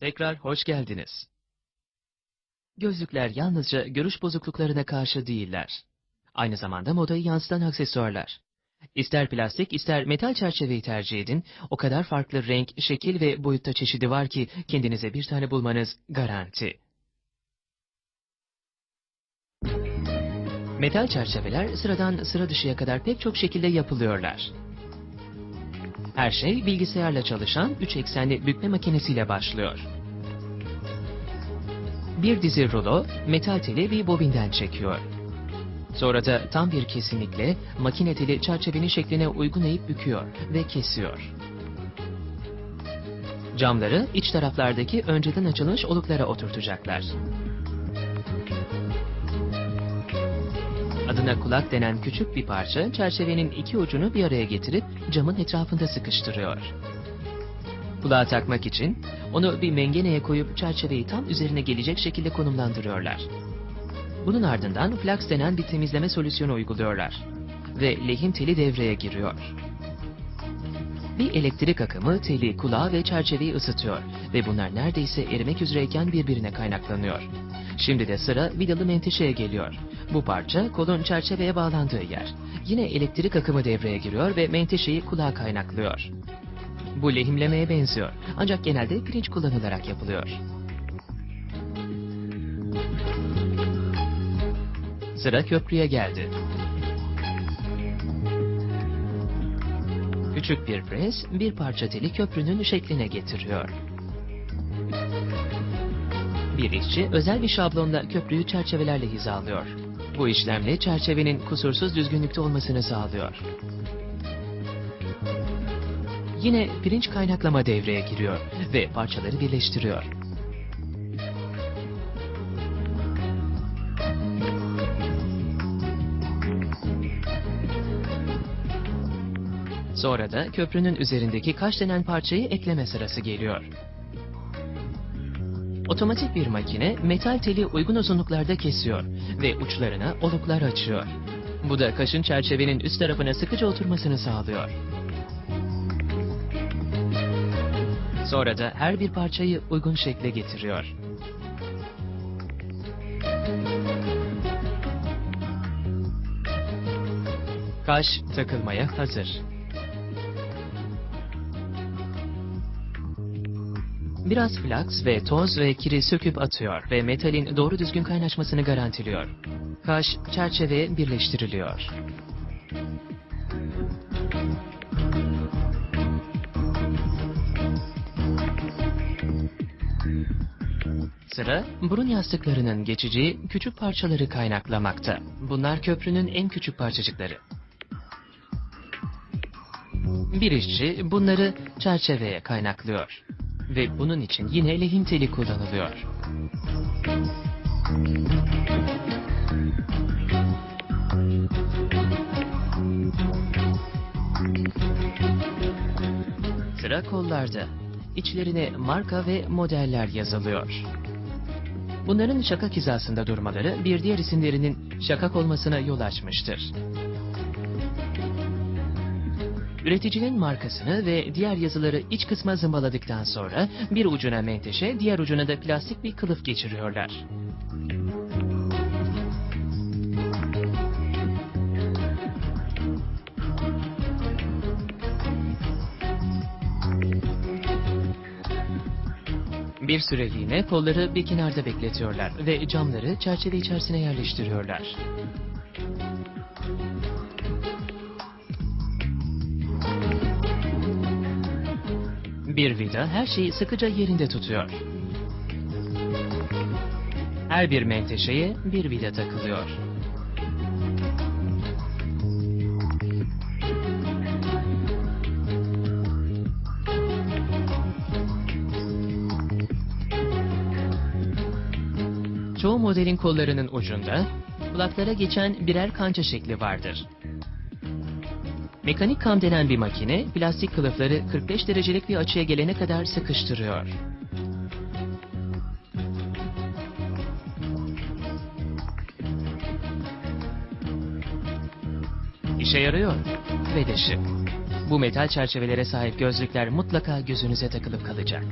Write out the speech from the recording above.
Tekrar hoş geldiniz. Gözlükler yalnızca görüş bozukluklarına karşı değiller. Aynı zamanda modayı yansıtan aksesuarlar. İster plastik ister metal çerçeveyi tercih edin, o kadar farklı renk, şekil ve boyutta çeşidi var ki kendinize bir tane bulmanız garanti. Metal çerçeveler sıradan sıra dışıya kadar pek çok şekilde yapılıyorlar. Her şey bilgisayarla çalışan 3 eksenli bükme makinesiyle başlıyor. Bir dizi rulo metal teli bir bobinden çekiyor. Sonra da tam bir kesinlikle makine teli çerçevenin şekline uygun eğip büküyor ve kesiyor. Camları iç taraflardaki önceden açılmış oluklara oturtacaklar. Adına kulak denen küçük bir parça çerçevenin iki ucunu bir araya getirip camın etrafında sıkıştırıyor. Kulağa takmak için onu bir mengeneye koyup çerçeveyi tam üzerine gelecek şekilde konumlandırıyorlar. Bunun ardından flaks denen bir temizleme solüsyonu uyguluyorlar. Ve lehim teli devreye giriyor. Bir elektrik akımı teli, kulağı ve çerçeveyi ısıtıyor ve bunlar neredeyse erimek üzereyken birbirine kaynaklanıyor. Şimdi de sıra vidalı menteşeye geliyor. Bu parça kolun çerçeveye bağlandığı yer. Yine elektrik akımı devreye giriyor ve menteşeyi kulağa kaynaklıyor. Bu lehimlemeye benziyor ancak genelde pirinç kullanılarak yapılıyor. Sıra köprüye geldi. Küçük bir pres bir parça teli köprünün şekline getiriyor. Bir işçi özel bir şablonda köprüyü çerçevelerle hizalıyor. Bu işlemle çerçevenin kusursuz düzgünlükte olmasını sağlıyor. Yine pirinç kaynaklama devreye giriyor ve parçaları birleştiriyor. Sonra da köprünün üzerindeki kaş denen parçayı ekleme sırası geliyor. Otomatik bir makine metal teli uygun uzunluklarda kesiyor ve uçlarına oluklar açıyor. Bu da kaşın çerçevenin üst tarafına sıkıca oturmasını sağlıyor. Sonra da her bir parçayı uygun şekle getiriyor. Kaş takılmaya hazır. Biraz flaks ve toz ve kiri söküp atıyor ve metalin doğru düzgün kaynaşmasını garantiliyor. Kaş çerçeveye birleştiriliyor. Sıra burun yastıklarının geçici küçük parçaları kaynaklamakta. Bunlar köprünün en küçük parçacıkları. Bir işçi bunları çerçeveye kaynaklıyor. Ve bunun için yine lehim teli kullanılıyor. Sıra kollarda. İçlerine marka ve modeller yazılıyor. Bunların şakak hizasında durmaları bir diğer isimlerinin şakak olmasına yol açmıştır. Üreticinin markasını ve diğer yazıları iç kısma zımbaladıktan sonra bir ucuna menteşe, diğer ucuna da plastik bir kılıf geçiriyorlar. Bir süreliğine kolları bir kenarda bekletiyorlar ve camları çerçeve içerisine yerleştiriyorlar. Bir vida her şeyi sıkıca yerinde tutuyor. Her bir menteşeye bir vida takılıyor. Çoğu modelin kollarının ucunda kulaklara geçen birer kanca şekli vardır. Mekanik kam denen bir makine plastik kılıfları 45 derecelik bir açıya gelene kadar sıkıştırıyor. İşe yarıyor ve de şık. Bu metal çerçevelere sahip gözlükler mutlaka gözünüze takılıp kalacak.